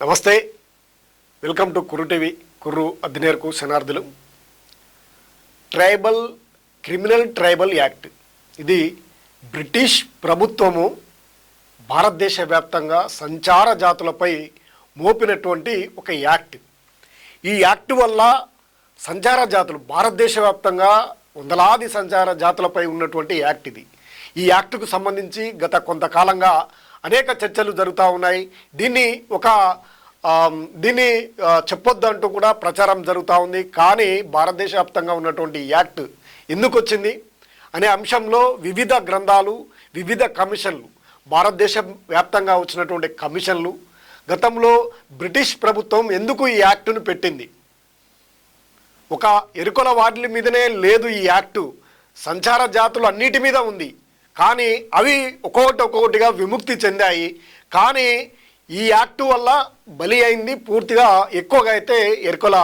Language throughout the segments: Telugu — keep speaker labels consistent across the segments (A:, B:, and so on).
A: నమస్తే. Welcome to Kurru TV. Kurru అధినేర్కు శనార్థులు ట్రైబల్ క్రిమినల్ ట్రైబల్ యాక్ట్. ఇది బ్రిటిష్ ప్రభుత్వము భారతదేశ వ్యాప్తంగా సంచార జాతులపై మోపినటువంటి ఒక యాక్ట్. ఈ యాక్ట్ వల్ల సంచార జాతులు భారతదేశ వ్యాప్తంగా వందలాది సంచార జాతులపై ఉన్నటువంటి యాక్ట్ ఇది. ఈ యాక్ట్కు సంబంధించి గత కొంతకాలంగా అనేక చర్చలు జరుగుతూ ఉన్నాయి. దీన్ని ఒక దీన్ని చెప్పొద్దంటూ చెప్పొద్దు అంటూ కూడా ప్రచారం జరుగుతూ ఉంది. కానీ భారతదేశ వ్యాప్తంగా ఉన్నటువంటి యాక్ట్ ఎందుకు వచ్చింది అనే అంశంలో వివిధ గ్రంథాలు వివిధ కమిషన్లు భారతదేశ వ్యాప్తంగా వచ్చినటువంటి కమిషన్లు గతంలో బ్రిటిష్ ప్రభుత్వం ఎందుకు ఈ యాక్టును పెట్టింది? ఒక ఎరుకల వాటిల మీదనే లేదు ఈ యాక్టు. సంచార జాతులు అన్నిటి మీద ఉంది. కానీ అవి ఒక్కొక్కటి ఒక్కొక్కటిగా విముక్తి చెందాయి. కానీ ఈ యాక్టు వల్ల బలి అయింది పూర్తిగా ఎక్కువగా అయితే ఎరుకల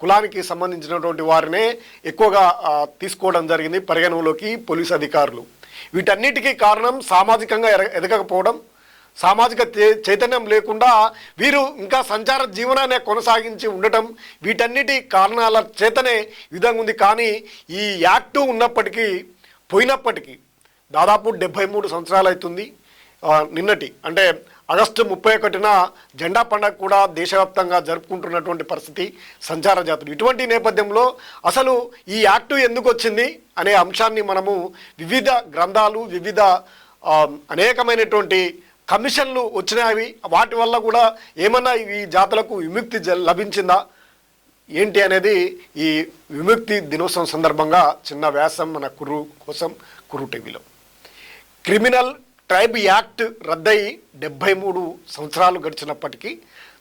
A: కులానికి సంబంధించినటువంటి వారినే ఎక్కువగా తీసుకోవడం జరిగింది పరిగణలోకి పోలీస్ అధికారులు. వీటన్నిటికీ కారణం సామాజికంగా ఎదగకపోవడం సామాజిక చైతన్యం లేకుండా వీరు ఇంకా సంచార జీవనాన్ని కొనసాగించి ఉండటం వీటన్నిటి కారణాల చేతనే విధంగా ఉంది కానీ ఈ యాక్టు ఉన్నప్పటికీ పోయినప్పటికీ దాదాపు డెబ్బై మూడు సంవత్సరాలు అవుతుంది నిన్నటి అంటే ఆగస్టు ముప్పై ఒకటిన జెండా పండగ కూడా దేశవ్యాప్తంగా జరుపుకుంటున్నటువంటి పరిస్థితి సంచార జాతులు ఇటువంటి నేపథ్యంలో అసలు ఈ యాక్టు ఎందుకు వచ్చింది అనే అంశాన్ని మనము వివిధ గ్రంథాలు వివిధ అనేకమైనటువంటి కమిషన్లు వచ్చినవి వాటి వల్ల కూడా ఏమన్నా ఈ జాతులకు విముక్తి జ- లభించిందా? ఏంటి అనేది ఈ విముక్తి దినోత్సవం సందర్భంగా చిన్న వ్యాసం మన కుర్రు కోసం కుర్రు టీవీలో. క్రిమినల్ ట్రైబ్ యాక్ట్ రద్దయి డెబ్బై మూడు సంవత్సరాలు గడిచినప్పటికీ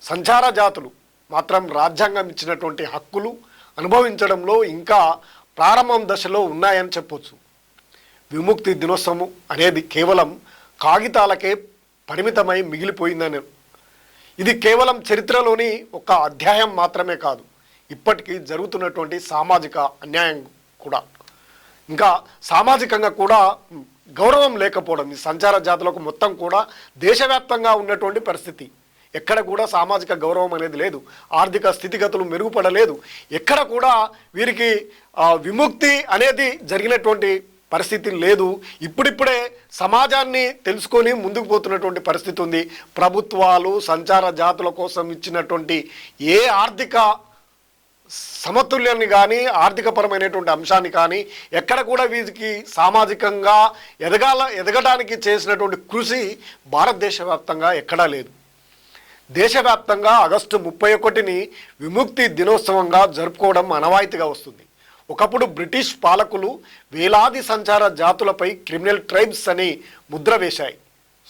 A: సంచార జాతులు మాత్రం రాజ్యాంగం ఇచ్చినటువంటి హక్కులు అనుభవించడంలో ఇంకా ప్రారంభం దశలో ఉన్నాయని చెప్పొచ్చు. విముక్తి దినోత్సవం అనేది కేవలం కాగితాలకే పరిమితమై మిగిలిపోయిందని. ఇది కేవలం చరిత్రలోని ఒక అధ్యాయం మాత్రమే కాదు ఇప్పటికీ జరుగుతున్నటువంటి సామాజిక అన్యాయం కూడా. ఇంకా సామాజికంగా కూడా గౌరవం లేకపోవడం ఈ సంచార జాతులకు మొత్తం కూడా దేశవ్యాప్తంగా ఉన్నటువంటి పరిస్థితి. ఎక్కడ కూడా సామాజిక గౌరవం అనేది లేదు. ఆర్థిక స్థితిగతులు మెరుగుపడలేదు. ఎక్కడ కూడా వీరికి విముక్తి అనేది జరిగినటువంటి పరిస్థితి లేదు. ఇప్పుడిప్పుడే సమాజాన్ని తెలుసుకొని ముందుకు పోతున్నటువంటి పరిస్థితి ఉంది. ప్రభుత్వాలు సంచార జాతుల కోసం ఇచ్చినటువంటి ఏ ఆర్థిక సమతుల్యాన్ని కానీ ఆర్థికపరమైనటువంటి అంశాన్ని కానీ ఎక్కడ కూడా వీరికి సామాజికంగా ఎదగాల ఎదగడానికి చేసినటువంటి కృషి భారతదేశ వ్యాప్తంగా ఎక్కడా లేదు. దేశవ్యాప్తంగా ఆగస్టు ముప్పై ఒకటిని విముక్తి దినోత్సవంగా జరుపుకోవడం అనవాయితీగా వస్తుంది. ఒకప్పుడు బ్రిటిష్ పాలకులు వేలాది సంచార జాతులపై క్రిమినల్ ట్రైబ్స్ అని ముద్ర వేశాయి.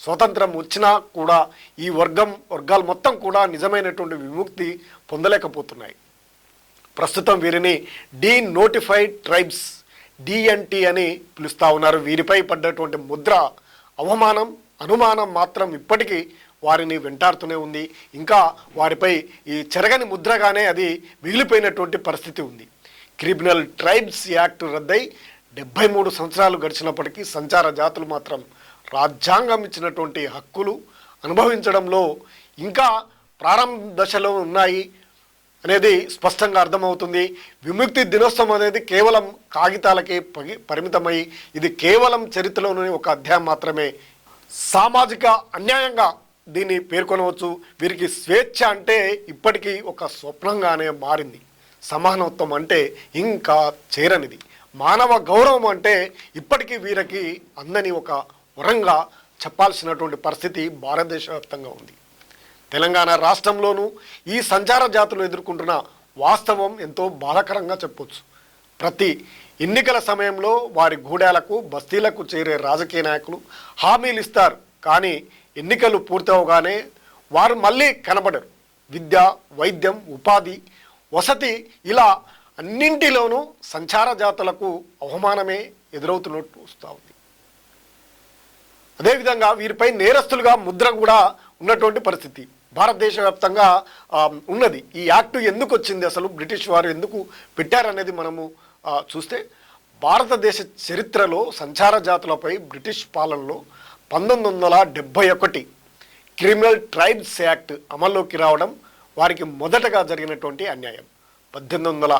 A: స్వతంత్రం వచ్చినా కూడా ఈ వర్గం వర్గాలు మొత్తం కూడా నిజమైనటువంటి విముక్తి పొందలేకపోతున్నాయి. ప్రస్తుతం వీరిని డీ నోటిఫైడ్ ట్రైబ్స్ డిఎన్టీ అని పిలుస్తూ ఉన్నారు. వీరిపై పడ్డటువంటి ముద్ర అవమానం అనుమానం మాత్రం ఇప్పటికీ వారిని వెంటాడుతూనే ఉంది. ఇంకా వారిపై ఈ చెరగని ముద్రగానే అది మిగిలిపోయినటువంటి పరిస్థితి ఉంది. క్రిమినల్ ట్రైబ్స్ యాక్ట్ రద్దై డెబ్బై మూడు సంవత్సరాలు గడిచినప్పటికీ సంచార జాతులు మాత్రం రాజ్యాంగం ఇచ్చినటువంటి హక్కులు అనుభవించడంలో ఇంకా ప్రారంభ దశలో ఉన్నాయి. అనేది స్పష్టంగా అర్థమవుతుంది. విముక్తి దినోత్సవం అనేది కేవలం కాగితాలకే పగి- పరిమితమై ఇది కేవలం చరిత్రలోని ఒక అధ్యాయం మాత్రమే. సామాజిక అన్యాయంగా దీన్ని పేర్కొనవచ్చు. వీరికి స్వేచ్ఛ అంటే ఇప్పటికీ ఒక స్వప్నంగానే మారింది. సమానత్వం అంటే ఇంకా చేరనిది. మానవ గౌరవం అంటే ఇప్పటికీ వీరికి అందని ఒక వరంగా చెప్పాల్సినటువంటి పరిస్థితి భారతదేశ వ్యాప్తంగా ఉంది. తెలంగాణ రాష్ట్రంలోనూ ఈ సంచార జాతులు ఎదుర్కొంటున్న వాస్తవం ఎంతో బాధాకరంగా చెప్పొచ్చు. ప్రతి ఎన్నికల సమయంలో వారి గూడాలకు బస్తీలకు చేరే రాజకీయ నాయకులు హామీలు ఇస్తారు. కానీ ఎన్నికలు పూర్తవగానే వారు మళ్ళీ కనబడరు. విద్య వైద్యం ఉపాధి వసతి ఇలా అన్నింటిలోనూ సంచార జాతులకు అవమానమే ఎదురవుతున్నట్టు వస్తూ ఉంది. అదేవిధంగా వీరిపై నేరస్తులుగా ముద్ర కూడా ఉన్నటువంటి పరిస్థితి. భారతదేశ వ్యాప్తంగా ఉన్నది. ఈ యాక్ట్ ఎందుకు వచ్చింది అసలు? బ్రిటిష్ వారు ఎందుకు పెట్టారనేది మనము చూస్తే భారతదేశ చరిత్రలో సంచార జాతులపై బ్రిటిష్ పాలనలో పంతొమ్మిది వందల డెబ్భై ఒకటి క్రిమినల్ ట్రైబ్స్ యాక్ట్ అమల్లోకి రావడం వారికి మొదటగా జరిగినటువంటి అన్యాయం. పద్దెనిమిది వందల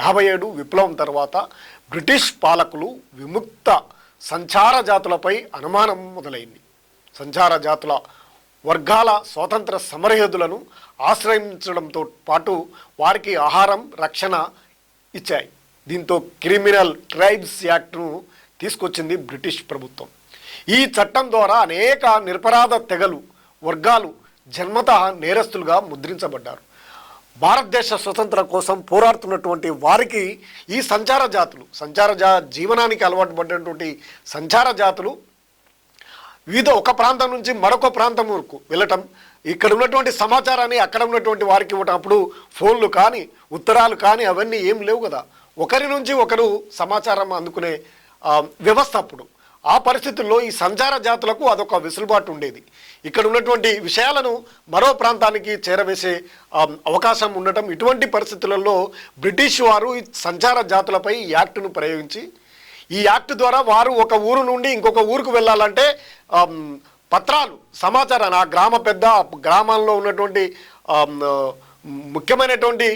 A: యాభై ఏడు విప్లవం తర్వాత బ్రిటిష్ పాలకులు విముక్త సంచార జాతులపై అనుమానం మొదలైంది. సంచార జాతుల వర్గాల స్వాతంత్ర సమరయోధులను ఆశ్రయించడంతో పాటు వారికి ఆహారం రక్షణ ఇచ్చాయి. దీంతో క్రిమినల్ ట్రైబ్స్ యాక్ట్ను తీసుకొచ్చింది బ్రిటిష్ ప్రభుత్వం. ఈ చట్టం ద్వారా అనేక నిరపరాధ తెగలు వర్గాలు జన్మత నేరస్తులుగా ముద్రించబడ్డారు. భారతదేశ స్వతంత్ర కోసం పోరాడుతున్నటువంటి వారికి ఈ సంచార జాతులు సంచార జా జీవనానికి అలవాటు పడినటువంటి సంచార జాతులు వివిధ ఒక ప్రాంతం నుంచి మరొక ప్రాంతం వరకు వెళ్ళటం ఇక్కడ ఉన్నటువంటి సమాచారాన్ని అక్కడ ఉన్నటువంటి వారికి ఇవ్వటం అప్పుడు ఫోన్లు కానీ ఉత్తరాలు కానీ అవన్నీ ఏం లేవు కదా. ఒకరి నుంచి ఒకరు సమాచారం అందుకునే వ్యవస్థ అప్పుడు. ఆ పరిస్థితుల్లో ఈ సంచార జాతులకు అదొక వెసులుబాటు ఉండేది. ఇక్కడ ఉన్నటువంటి విషయాలను మరో ప్రాంతానికి చేరవేసే అవకాశం ఉండటం ఇటువంటి పరిస్థితులలో బ్రిటిష్ వారు ఈ సంచార జాతులపై ఈ యాక్టును ప్రయోగించి ఈ యాక్ట్ ద్వారా వారు ఒక ఊరు నుండి ఇంకొక ఊరుకు వెళ్ళాలంటే పత్రాలు సమాచారాన్ని ఆ గ్రామ పెద్ద గ్రామంలో గ్రామాల్లో ఉన్నటువంటి ముఖ్యమైనటువంటి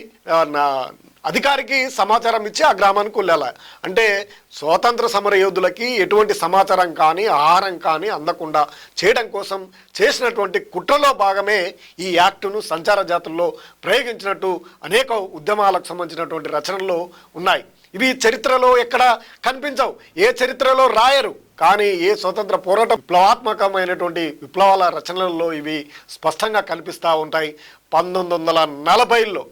A: నా- అధికారికి సమాచారం ఇచ్చి ఆ గ్రామానికి వెళ్ళాలి. అంటే స్వాతంత్ర సమర యోధులకి ఎటువంటి సమాచారం కానీ ఆహారం కానీ అందకుండా చేయడం కోసం చేసినటువంటి కుట్రలో భాగమే ఈ యాక్టును సంచార జాతుల్లో ప్రయోగించినట్టు అనేక ఉద్యమాలకు సంబంధించినటువంటి రచనలు ఉన్నాయి. ఇవి చరిత్రలో ఎక్కడ కనిపించవు. ఏ చరిత్రలో రాయరు. కానీ ఏ స్వతంత్ర పోరాట విప్లవాత్మకమైనటువంటి విప్లవాల రచనలలో ఇవి స్పష్టంగా కనిపిస్తూ ఉంటాయి. పంతొమ్మిది వందల నలభైలో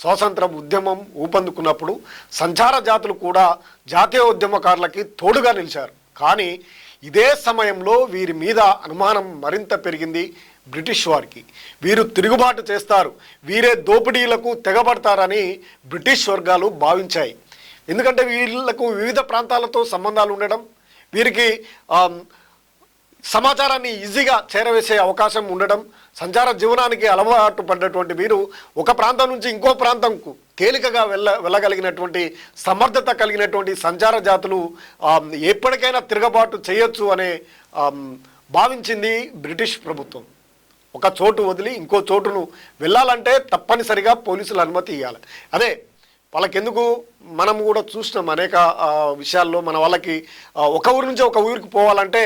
A: స్వాతంత్ర ఉద్యమం ఊపందుకున్నప్పుడు సంచార జాతులు కూడా జాతీయ ఉద్యమకారులకి తోడుగా నిలిచారు. కానీ ఇదే సమయంలో వీరి మీద అనుమానం మరింత పెరిగింది బ్రిటిష్ వారికి. వీరు తిరుగుబాటు చేస్తారు. వీరే దోపిడీలకు తెగబడతారని బ్రిటిష్ వర్గాలు భావించాయి. ఎందుకంటే వీళ్ళకు వివిధ ప్రాంతాలతో సంబంధాలు ఉండడం వీరికి సమాచారాన్ని ఈజీగా చేరవేసే అవకాశం ఉండడం సంచార జీవనానికి అలవాటు పడ్డటువంటి వీరు ఒక ప్రాంతం నుంచి ఇంకో ప్రాంతంకు తేలికగా వెళ్ళ వెళ్ళగలిగినటువంటి సమర్థత కలిగినటువంటి సంచార జాతులు ఎప్పటికైనా తిరగబాటు చేయొచ్చు అనే భావించింది బ్రిటిష్ ప్రభుత్వం. ఒక చోటు వదిలి ఇంకో చోటును వెళ్ళాలంటే తప్పనిసరిగా పోలీసులు అనుమతి ఇవ్వాలి అదే వాళ్ళకెందుకు? మనం కూడా చూసినాం అనేక విషయాల్లో మన వాళ్ళకి ఒక ఊరు నుంచి ఒక ఊరికి పోవాలంటే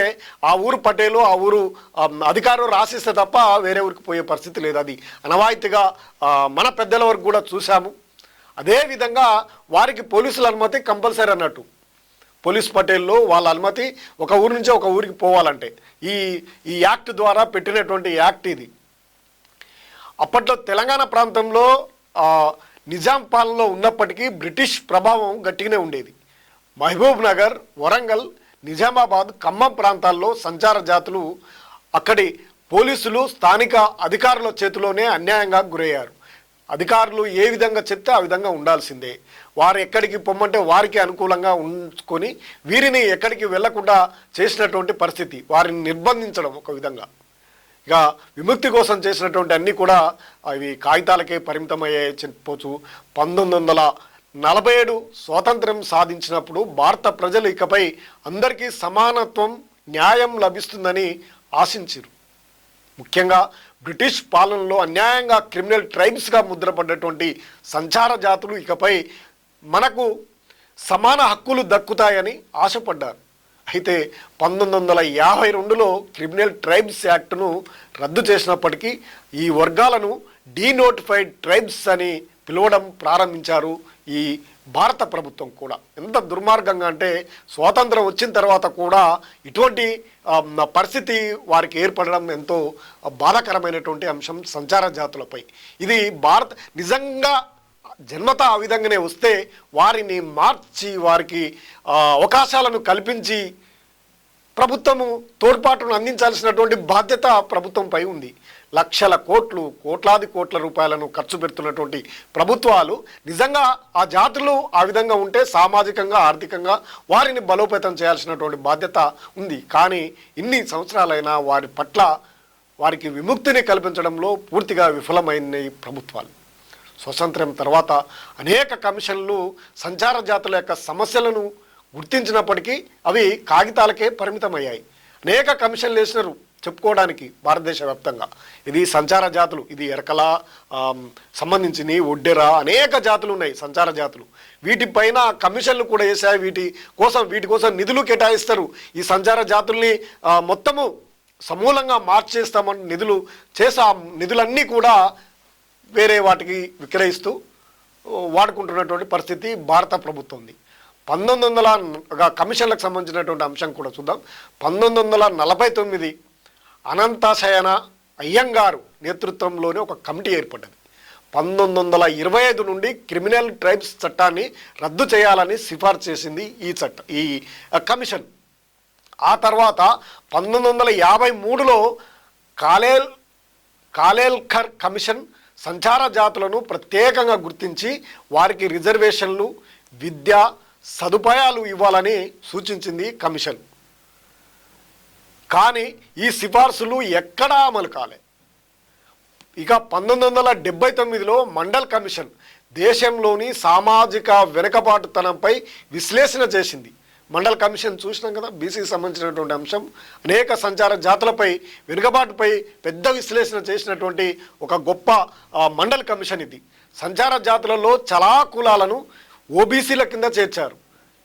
A: ఆ ఊరు పటేలు ఆ ఊరు అధికారులు రాసిస్తే తప్ప వేరే ఊరికి పోయే పరిస్థితి లేదు అది. అనవాయితీగా మన పెద్దల వరకు కూడా చూసాము అదేవిధంగా వారికి పోలీసుల అనుమతి కంపల్సరీ అన్నట్టు. పోలీస్ పటేల్లో వాళ్ళ అనుమతి ఒక ఊరు నుంచి ఒక ఊరికి పోవాలంటే. ఈ ఈ యాక్ట్ ద్వారా పెట్టినటువంటి యాక్ట్ ఇది. అప్పట్లో తెలంగాణ ప్రాంతంలో నిజాం పాలనలో ఉన్నప్పటికీ బ్రిటిష్ ప్రభావం గట్టిగానే ఉండేది. మహబూబ్ నగర్ వరంగల్ నిజామాబాద్ ఖమ్మం ప్రాంతాల్లో సంచార జాతులు అక్కడి పోలీసులు స్థానిక అధికారుల చేతిలోనే అన్యాయంగా గురయ్యారు. అధికారులు ఏ విధంగా చెప్తే ఆ విధంగా ఉండాల్సిందే. వారు ఎక్కడికి పొమ్మంటే వారికి అనుకూలంగా ఉంచుకొని వీరిని ఎక్కడికి వెళ్ళకుండా చేసినటువంటి పరిస్థితి వారిని నిర్బంధించడం ఒక విధంగా. ఇక విముక్తి కోసం చేసినటువంటి అన్నీ కూడా అవి కాగితాలకే పరిమితమయ్యే చెప్పవచ్చు పంతొమ్మిది వందల నలభై ఏడు స్వాతంత్ర్యం సాధించినప్పుడు భారత ప్రజలు ఇకపై అందరికీ సమానత్వం న్యాయం లభిస్తుందని ఆశించారు ముఖ్యంగా బ్రిటిష్ పాలనలో అన్యాయంగా క్రిమినల్ ట్రైబ్స్గా ముద్రపడ్డటువంటి సంచార జాతులు ఇకపై మనకు సమాన హక్కులు దక్కుతాయని ఆశపడ్డారు. అయితే పంతొమ్మిది వందల యాభై రెండులో క్రిమినల్ ట్రైబ్స్ యాక్ట్ను రద్దు చేసినప్పటికీ ఈ వర్గాలను డీనోటిఫైడ్ ట్రైబ్స్ అని పిలవడం ప్రారంభించారు ఈ భారత ప్రభుత్వం కూడా. ఎంత దుర్మార్గంగా అంటే స్వాతంత్రం వచ్చిన తర్వాత కూడా ఇటువంటి పరిస్థితి వారికి ఏర్పడడం ఎంతో బాధాకరమైనటువంటి అంశం సంచార జాతులపై. ఇది భారత్ నిజంగా జన్మత ఆ విధంగానే వస్తే వారిని మార్చి వారికి అవకాశాలను కల్పించి ప్రభుత్వము తోడ్పాటును అందించాల్సినటువంటి బాధ్యత ప్రభుత్వంపై ఉంది. లక్షల కోట్లు కోట్లాది కోట్ల రూపాయలను ఖర్చు పెడుతున్నటువంటి ప్రభుత్వాలు నిజంగా ఆ జాతులు ఆ విధంగా ఉంటే సామాజికంగా ఆర్థికంగా వారిని బలోపేతం చేయాల్సినటువంటి బాధ్యత ఉంది. కానీ ఇన్ని సంవత్సరాలైనా వారి పట్ల వారికి విముక్తిని కల్పించడంలో పూర్తిగా విఫలమైన ప్రభుత్వాలు. స్వతంత్రం తర్వాత అనేక కమిషన్లు సంచార జాతుల యొక్క సమస్యలను గుర్తించినప్పటికీ అవి కాగితాలకే పరిమితమయ్యాయి. అనేక కమిషన్లు వేసినారు చెప్పుకోవడానికి భారతదేశ వ్యాప్తంగా ఇది సంచార జాతులు ఇది ఎరకల సంబంధించిన ఒడ్డెర అనేక జాతులు ఉన్నాయి సంచార జాతులు. వీటిపైన కమిషన్లు కూడా వేసాయి వీటి కోసం వీటి కోసం నిధులు కేటాయిస్తారు. ఈ సంచార జాతుల్ని మొత్తము సమూలంగా మార్చేస్తామని నిధులు చేసి ఆ నిధులన్నీ కూడా వేరే వాటికి విక్రయిస్తూ వాడుకుంటున్నటువంటి పరిస్థితి భారత ప్రభుత్వం ఉంది. పంతొమ్మిది వందల కమిషన్లకు సంబంధించినటువంటి అంశం కూడా చూద్దాం. పంతొమ్మిది వందల నలభై తొమ్మిది అనంతశయన అయ్యంగారు నేతృత్వంలోనే ఒక కమిటీ ఏర్పడ్డది. పంతొమ్మిది వందల ఇరవై ఐదు నుండి క్రిమినల్ ట్రైబ్స్ చట్టాన్ని రద్దు చేయాలని సిఫార్సు చేసింది ఈ చట్ట ఈ కమిషన్. ఆ తర్వాత పంతొమ్మిది వందల యాభై మూడులో కాలేల్ కాలేల్కర్ కమిషన్ సంచార జాతులను ప్రత్యేకంగా గుర్తించి వారికి రిజర్వేషన్లు విద్య సదుపాయాలు ఇవ్వాలని సూచించింది కమిషన్. కానీ ఈ సిఫార్సులు ఎక్కడా అమలు కాలే. ఇక పంతొమ్మిది వందల డెబ్బై తొమ్మిదిలో మండల్ కమిషన్ దేశంలోని సామాజిక వెనుకబాటుతనంపై విశ్లేషణ చేసింది. మండల కమిషన్ చూసినాం కదా బీసీకి సంబంధించినటువంటి అంశం. అనేక సంచార జాతులపై వెనుకబాటుపై పెద్ద విశ్లేషణ చేసినటువంటి ఒక గొప్ప మండల కమిషన్ ఇది. సంచార జాతులలో చాలా కులాలను ఓబీసీల కింద చేర్చారు.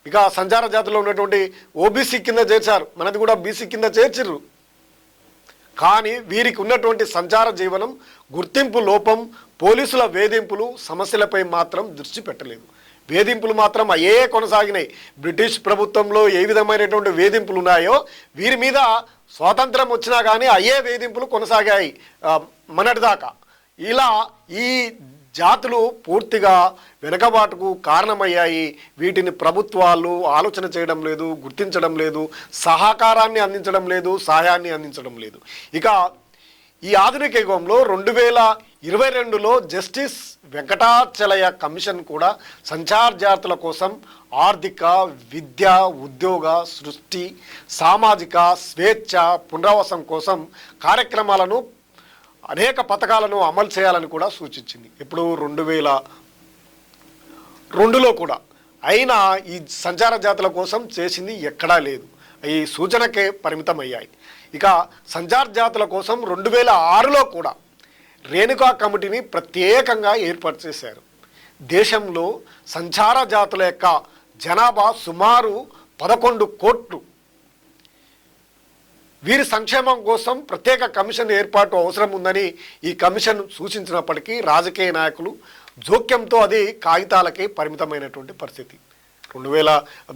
A: ఇక సంచార జాతిలో ఉన్నటువంటి ఓబీసీ కింద చేర్చారు. మనది కూడా బీసీ కింద చేర్చిర్రు. కానీ వీరికి ఉన్నటువంటి సంచార జీవనం గుర్తింపు లోపం పోలీసుల వేధింపులు సమస్యలపై మాత్రం దృష్టి పెట్టలేదు. వేధింపులు మాత్రం అయ్యే కొనసాగినాయి. బ్రిటిష్ ప్రభుత్వంలో ఏ విధమైనటువంటి వేధింపులు ఉన్నాయో వీరి మీద స్వాతంత్రం వచ్చినా కానీ అయ్యే వేధింపులు కొనసాగాయి. మొన్నటిదాకా. ఇలా ఈ జాతులు పూర్తిగా వెనకబాటుకు కారణమయ్యాయి. వీటిని ప్రభుత్వాలు ఆలోచన చేయడం లేదు గుర్తించడం లేదు సహకారాన్ని అందించడం లేదు సహాయాన్ని అందించడం లేదు. ఇక ఈ ఆధునిక యుగంలో రెండు వేల ఇరవై రెండులో జస్టిస్ వెంకటాచలయ కమిషన్ కూడా సంచార్ జాతుల కోసం ఆర్థిక విద్య ఉద్యోగ సృష్టి సామాజిక స్వేచ్ఛ పునరావాసం కోసం కార్యక్రమాలను అనేక పథకాలను అమలు చేయాలని కూడా సూచించింది. ఇప్పుడు రెండు వేల రెండులో కూడా అయినా ఈ సంచార జాతుల కోసం చేసింది ఎక్కడా లేదు. ఈ సూచనకే పరిమితమయ్యాయి. ఇక సంచార జాతుల కోసం రెండు వేల ఆరులో కూడా రేణుకా కమిటీని ప్రత్యేకంగా ఏర్పాటు చేశారు. దేశంలో సంచార జాతుల యొక్క జనాభా సుమారు పదకొండు కోట్లు. వీరి సంక్షేమం కోసం ప్రత్యేక కమిషన్ ఏర్పాటు అవసరం ఉందని ఈ కమిషన్ సూచించినప్పటికీ రాజకీయ నాయకులు జోక్యంతో అది కాగితాలకే పరిమితమైనటువంటి పరిస్థితి. రెండు వేల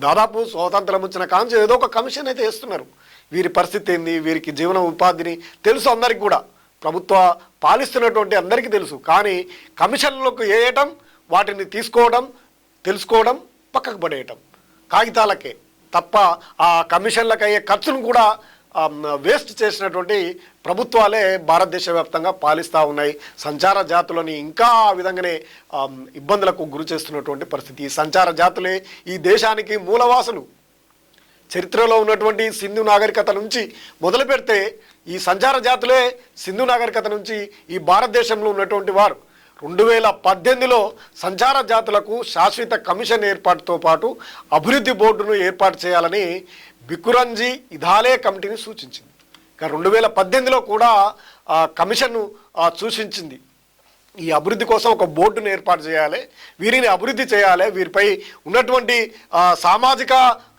A: దాదాపు స్వాతంత్రం వచ్చిన కాంచి ఏదో ఒక కమిషన్ అయితే వేస్తున్నారు. వీరి పరిస్థితి ఏంది? వీరికి జీవన ఉపాధిని తెలుసు అందరికి కూడా. ప్రభుత్వ పాలిస్తున్నటువంటి అందరికీ తెలుసు. కానీ కమిషన్లకు వేయటం వాటిని తీసుకోవడం తెలుసుకోవడం పక్కకు పడేయటం కాగితాలకే తప్ప ఆ కమిషన్లకు అయ్యే ఖర్చును కూడా వేస్ట్ చేసినటువంటి ప్రభుత్వాలే భారతదేశ వ్యాప్తంగా పాలిస్తూ ఉన్నాయి. సంచార జాతులని ఇంకా ఆ విధంగానే ఇబ్బందులకు గురి చేస్తున్నటువంటి పరిస్థితి. ఈ సంచార జాతులే ఈ దేశానికి మూలవాసులు. చరిత్రలో ఉన్నటువంటి సింధు నాగరికత నుంచి మొదలు పెడితే ఈ సంచార జాతులే సింధు నాగరికత నుంచి ఈ భారతదేశంలో ఉన్నటువంటి వారు. రెండు వేల పద్దెనిమిదిలో సంచార జాతులకు శాశ్వత కమిషన్ ఏర్పాటుతో పాటు అభివృద్ధి బోర్డును ఏర్పాటు చేయాలని బికురంజీ ఇదాలే కమిటీని సూచించింది. ఇక రెండు వేల పద్దెనిమిదిలో కూడా ఆ కమిషన్ను సూచించింది. ఈ అభివృద్ధి కోసం ఒక బోర్డును ఏర్పాటు చేయాలి. వీరిని అభివృద్ధి చేయాలి. వీరిపై ఉన్నటువంటి సామాజిక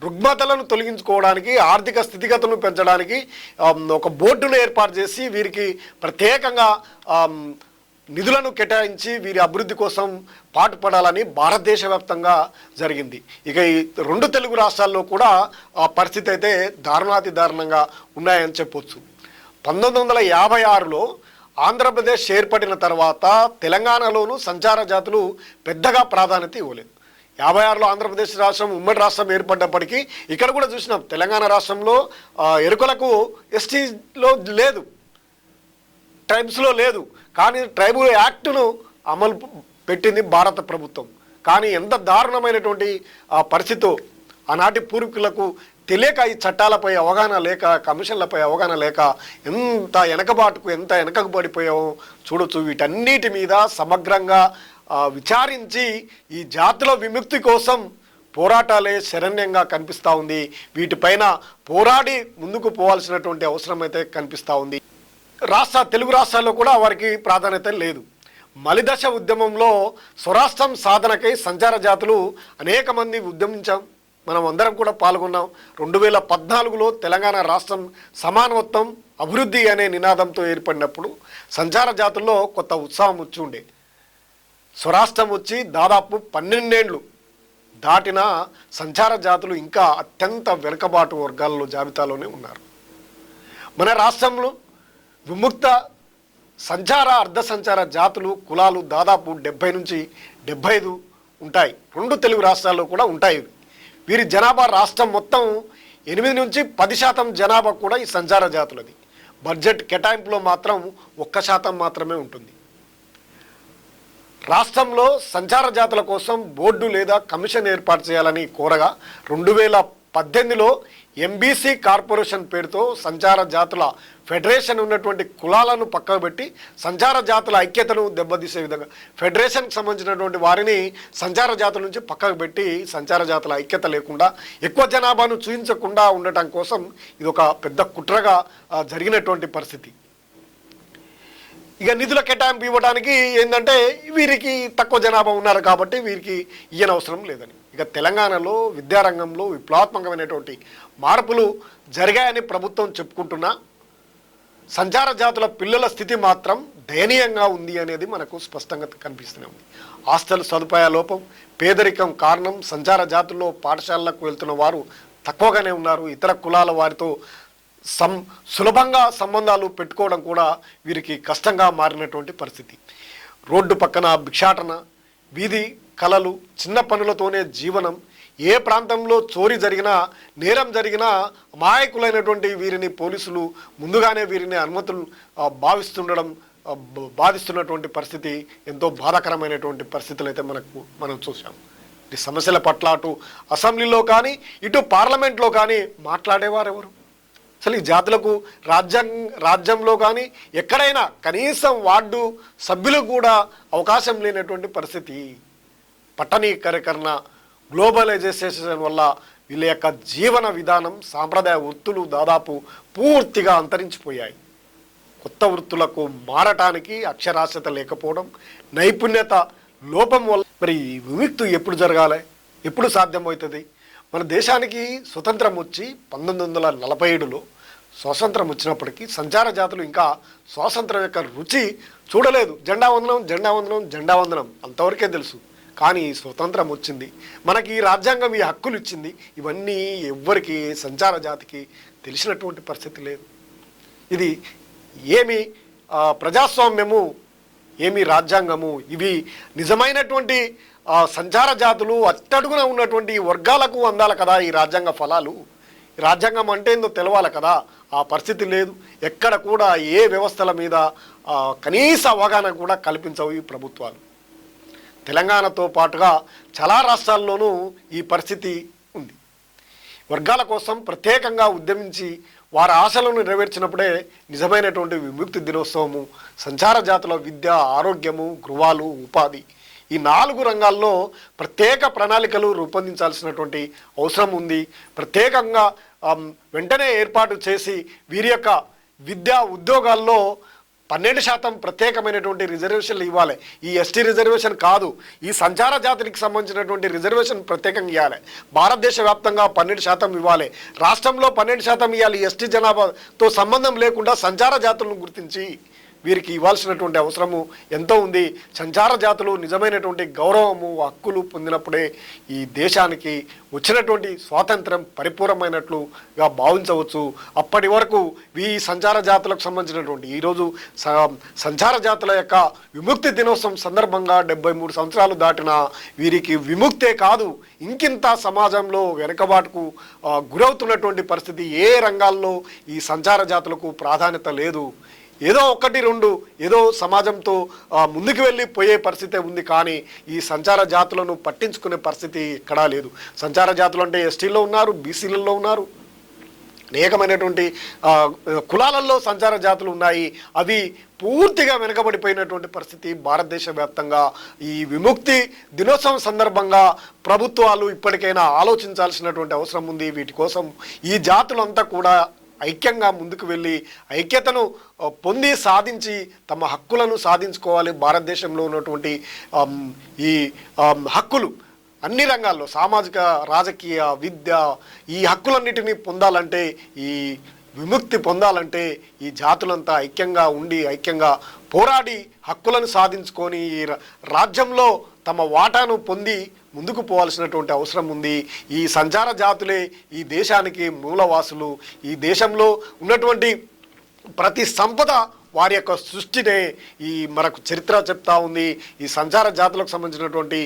A: రుగ్మతలను తొలగించుకోవడానికి ఆర్థిక స్థితిగతులను పెంచడానికి ఒక బోర్డును ఏర్పాటు చేసి వీరికి ప్రత్యేకంగా నిధులను కేటాయించి వీరి అభివృద్ధి కోసం పాటుపడాలని భారతదేశ వ్యాప్తంగా జరిగింది. ఇక ఈ రెండు తెలుగు రాష్ట్రాల్లో కూడా ఆ పరిస్థితి అయితే దారుణాతి దారుణంగా ఉన్నాయని చెప్పొచ్చు. పంతొమ్మిది వందల యాభై ఆరులో ఆంధ్రప్రదేశ్ ఏర్పడిన తర్వాత తెలంగాణలోనూ సంచార జాతులు పెద్దగా ప్రాధాన్యత ఇవ్వలేదు. యాభై ఆరులో ఆంధ్రప్రదేశ్ రాష్ట్రం ఉమ్మడి రాష్ట్రం ఏర్పడ్డప్పటికీ ఇక్కడ కూడా చూసినాం. తెలంగాణ రాష్ట్రంలో ఎరుకలకు ఎస్టీలో లేదు. ట్రైబ్స్లో లేదు. కానీ ట్రైబల్ యాక్ట్ను అమలు పెట్టింది భారత ప్రభుత్వం. కానీ ఎంత దారుణమైనటువంటి ఆ ఆనాటి పూర్వీకులకు తెలియక ఈ చట్టాలపై అవగాహన లేక కమిషన్లపై అవగాహన లేక ఎంత వెనకబాటుకు ఎంత వెనకకు పడిపోయావో చూడొచ్చు. వీటన్నిటి మీద సమగ్రంగా విచారించి ఈ జాతుల విముక్తి కోసం పోరాటాలే శరణ్యంగా కనిపిస్తూ ఉంది. వీటిపైన పోరాడి ముందుకు పోవాల్సినటువంటి అవసరం అయితే కనిపిస్తూ ఉంది. రాష్ట్ర తెలుగు రాష్ట్రాల్లో కూడా వారికి ప్రాధాన్యత లేదు. మలిదశ ఉద్యమంలో స్వరాష్ట్రం సాధనకై సంచార జాతులు అనేక మంది ఉద్యమించాం. మనం అందరం కూడా పాల్గొన్నాం. రెండు వేల పద్నాలుగులో తెలంగాణ రాష్ట్రం సమానత్వం అభివృద్ధి అనే నినాదంతో ఏర్పడినప్పుడు సంచార జాతుల్లో కొత్త ఉత్సాహం వచ్చి ఉండే. స్వరాష్ట్రం వచ్చి దాదాపు పన్నెండేండ్లు దాటిన సంచార జాతులు ఇంకా అత్యంత వెనుకబాటు వర్గాల్లో జాబితాలోనే ఉన్నారు. మన రాష్ట్రంలో విముక్త సంచార అర్ధ సంచార జాతులు కులాలు దాదాపు డెబ్బై నుంచి డెబ్బై ఐదు ఉంటాయి. రెండు తెలుగు రాష్ట్రాల్లో కూడా ఉంటాయి వీరి జనాభా రాష్ట్రం మొత్తం ఎనిమిది నుంచి పది శాతం జనాభా కూడా ఈ సంచార జాతులది. బడ్జెట్ కేటాయింపులో మాత్రం ఒక్క శాతం మాత్రమే ఉంటుంది. రాష్ట్రంలో సంచార జాతుల కోసం బోర్డు లేదా కమిషన్ ఏర్పాటు చేయాలని కోరగా రెండు వేల పద్దెనిమిదిలో ఎంబీసీ కార్పొరేషన్ పేరుతో సంచార జాతుల ఫెడరేషన్ ఉన్నటువంటి కులాలను పక్కకు పెట్టి సంచార జాతుల ఐక్యతను దెబ్బతీసే విధంగా ఫెడరేషన్కి సంబంధించినటువంటి వారిని సంచార జాతుల నుంచి పక్కకు పెట్టి సంచార జాతుల ఐక్యత లేకుండా ఎక్కువ జనాభాను చూపించకుండా ఉండటం కోసం ఇది ఒక పెద్ద కుట్రగా జరిగినటువంటి పరిస్థితి. ఇక నిధుల కేటాయింపు ఇవ్వడానికి ఏంటంటే వీరికి తక్కువ జనాభా ఉన్నారు కాబట్టి వీరికి ఇయ్యనవసరం లేదని. ఇక తెలంగాణలో విద్యారంగంలో విప్లవాత్మకమైనటువంటి మార్పులు జరిగాయని ప్రభుత్వం చెప్పుకుంటున్నా. సంచార జాతుల పిల్లల స్థితి మాత్రం దయనీయంగా ఉంది అనేది మనకు స్పష్టంగా కనిపిస్తూనే ఉంది. హాస్టల్ సదుపాయ లోపం పేదరికం కారణం సంచార జాతుల్లో పాఠశాలలకు వెళ్తున్న వారు తక్కువగానే ఉన్నారు. ఇతర కులాల వారితో సం సులభంగా సంబంధాలు పెట్టుకోవడం కూడా వీరికి కష్టంగా మారినటువంటి పరిస్థితి. రోడ్డు పక్కన భిక్షాటన వీధి కళలు చిన్న పనులతోనే జీవనం ఏ ప్రాంతంలో చోరీ జరిగినా నేరం జరిగినా మాయకులైనటువంటి వీరిని పోలీసులు ముందుగానే వీరిని అనుమతులు భావిస్తుండడం బాధిస్తున్నటువంటి పరిస్థితి ఎంతో బాధాకరమైనటువంటి పరిస్థితులు అయితే మనకు మనం చూసాం ఈ సమస్యల పట్ల అటు అసెంబ్లీలో కానీ ఇటు పార్లమెంట్లో కానీ మాట్లాడేవారు ఎవరు అసలు ఈ జాతులకు రాజ్యాంగ రాజ్యంలో కానీ ఎక్కడైనా కనీసం వార్డు సభ్యులకు కూడా అవకాశం లేనటువంటి పరిస్థితి. పట్టణీకరణ గ్లోబలైజేషన్ వల్ల వీళ్ళ యొక్క జీవన విధానం సాంప్రదాయ వృత్తులు దాదాపు పూర్తిగా అంతరించిపోయాయి. కొత్త వృత్తులకు మారటానికి అక్షరాస్యత లేకపోవడం నైపుణ్యత లోపం వల్ల మరి ఈ విముక్తి ఎప్పుడు జరగాలి? ఎప్పుడు సాధ్యమవుతుంది? మన దేశానికి స్వతంత్రం వచ్చి పంతొమ్మిది వందల నలభై ఏడులో స్వాతంత్రం వచ్చినప్పటికీ సంచార జాతులు ఇంకా స్వాతంత్రం యొక్క రుచి చూడలేదు. జెండా వందనం జెండా వందనం జెండా వందనం అంతవరకే తెలుసు. కానీ స్వతంత్రం వచ్చింది. మనకి ఈ రాజ్యాంగం ఈ హక్కులు ఇచ్చింది ఇవన్నీ ఎవ్వరికి సంచార జాతికి తెలిసినటువంటి పరిస్థితి లేదు. ఇది ఏమి ప్రజాస్వామ్యము ఏమి రాజ్యాంగము ఇవి నిజమైనటువంటి సంచార జాతులు అట్టడుగున ఉన్నటువంటి వర్గాలకు అందాలి కదా ఈ రాజ్యాంగ ఫలాలు. ఈ రాజ్యాంగం అంటే ఏందో తెలవాలి కదా. ఆ పరిస్థితి లేదు. ఎక్కడ కూడా ఏ వ్యవస్థల మీద కనీస అవగాహన కూడా కల్పించవు ఈ ప్రభుత్వాలు. తెలంగాణతో పాటుగా చాలా రాష్ట్రాల్లోనూ ఈ పరిస్థితి ఉంది. వర్గాల కోసం ప్రత్యేకంగా ఉద్యమించి వారి ఆశలను నెరవేర్చినప్పుడే నిజమైనటువంటి విముక్తి దినోత్సవము సంచార జాతుల విద్య ఆరోగ్యము గృహాలు ఉపాధి ఈ నాలుగు రంగాల్లో ప్రత్యేక ప్రణాళికలు రూపొందించాల్సినటువంటి అవసరం ఉంది. ప్రత్యేకంగా వెంటనే ఏర్పాటు చేసి వీరి యొక్క విద్యా ఉద్యోగాల్లో పన్నెండు శాతం ప్రత్యేకమైనటువంటి రిజర్వేషన్లు ఇవ్వాలి. ఈ ఎస్టీ రిజర్వేషన్ కాదు ఈ సంచార జాతికి సంబంధించినటువంటి రిజర్వేషన్ ప్రత్యేకంగా ఇవ్వాలి భారతదేశ వ్యాప్తంగా పన్నెండు శాతం ఇవ్వాలి. రాష్ట్రంలో పన్నెండు శాతం ఇవ్వాలి ఎస్టీ జనాభాతో సంబంధం లేకుండా సంచార జాతులను గుర్తించి వీరికి ఇవ్వాల్సినటువంటి అవసరము ఎంతో ఉంది. సంచార జాతులు నిజమైనటువంటి గౌరవము హక్కులు పొందినప్పుడే ఈ దేశానికి వచ్చినటువంటి స్వాతంత్రం పరిపూర్ణమైనట్లుగా భావించవచ్చు. అప్పటి వరకు ఈ సంచార జాతులకు సంబంధించినటువంటి ఈరోజు స- సంచార జాతుల యొక్క విముక్తి దినోత్సవం సందర్భంగా డెబ్బై మూడు సంవత్సరాలు దాటిన వీరికి విముక్తే కాదు. ఇంకింత సమాజంలో వెనుకబాటుకు గురవుతున్నటువంటి పరిస్థితి ఏ రంగాల్లో ఈ సంచార జాతులకు ప్రాధాన్యత లేదు. ఏదో ఒకటి రెండు ఏదో సమాజంతో ముందుకు వెళ్ళి పోయే పరిస్థితే ఉంది కానీ ఈ సంచార జాతులను పట్టించుకునే పరిస్థితి ఎక్కడా లేదు. సంచార జాతులు అంటే ఎస్టీల్లో ఉన్నారు బీసీలలో ఉన్నారు. అనేకమైనటువంటి కులాలలో సంచార జాతులు ఉన్నాయి. అవి పూర్తిగా వెనుకబడిపోయినటువంటి పరిస్థితి భారతదేశ వ్యాప్తంగా ఈ విముక్తి దినోత్సవం సందర్భంగా ప్రభుత్వాలు ఇప్పటికైనా ఆలోచించాల్సినటువంటి అవసరం ఉంది. వీటి కోసం ఈ జాతులంతా కూడా ఐక్యంగా ముందుకు వెళ్ళి ఐక్యతను పొంది సాధించి తమ హక్కులను సాధించుకోవాలి. భారతదేశంలో ఉన్నటువంటి ఈ హక్కులు అన్ని రంగాల్లో సామాజిక రాజకీయ విద్య ఈ హక్కులన్నిటినీ పొందాలంటే ఈ విముక్తి పొందాలంటే ఈ జాతులంతా ఐక్యంగా ఉండి ఐక్యంగా పోరాడి హక్కులను సాధించుకొని ఈ రా- రాజ్యంలో తమ వాటాను పొంది ముందుకు పోవాల్సినటువంటి అవసరం ఉంది. ఈ సంచార జాతులే ఈ దేశానికి మూలవాసులు. ఈ దేశంలో ఉన్నటువంటి ప్రతి సంపద వారి యొక్క సృష్టినే ఈ మనకు చరిత్ర చెప్తా ఉంది. ఈ సంచార జాతులకు సంబంధించినటువంటి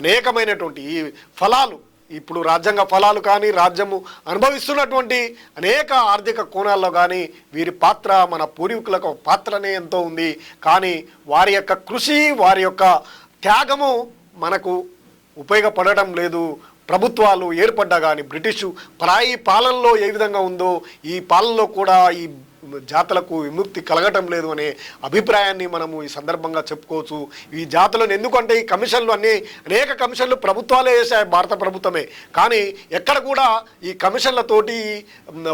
A: అనేకమైనటువంటి ఈ ఫలాలు ఇప్పుడు రాజ్యాంగ ఫలాలు కానీ రాజ్యము అనుభవిస్తున్నటువంటి అనేక ఆర్థిక కోణాల్లో కానీ వీరి పాత్ర మన పూర్వీకులకు పాత్రనే ఎంతో ఉంది. కానీ వారి యొక్క కృషి వారి యొక్క త్యాగము మనకు ఉపయోగపడటం లేదు. ప్రభుత్వాలు ఏర్పడ్డా కానీ బ్రిటిషు పరాయి పాలనలో ఏ విధంగా ఉందో ఈ పాలనలో కూడా ఈ జాతలకు విముక్తి కలగటం లేదు అనే అభిప్రాయాన్ని మనము ఈ సందర్భంగా చెప్పుకోవచ్చు. ఈ జాతులను ఎందుకంటే ఈ కమిషన్లు అన్ని అనేక కమిషన్లు ప్రభుత్వాలే వేసాయి భారత ప్రభుత్వమే. కానీ ఎక్కడ కూడా ఈ కమిషన్లతోటి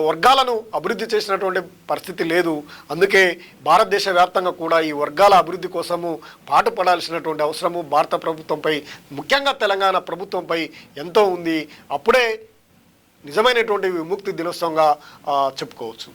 A: వర్గాలను అభివృద్ధి చేసినటువంటి పరిస్థితి లేదు. అందుకే భారతదేశ వ్యాప్తంగా కూడా ఈ వర్గాల అభివృద్ధి కోసము పాటుపడాల్సినటువంటి అవసరము భారత ప్రభుత్వంపై ముఖ్యంగా తెలంగాణ ప్రభుత్వంపై ఎంతో ఉంది. అప్పుడే నిజమైనటువంటి విముక్తి దినోత్సవంగా చెప్పుకోవచ్చు.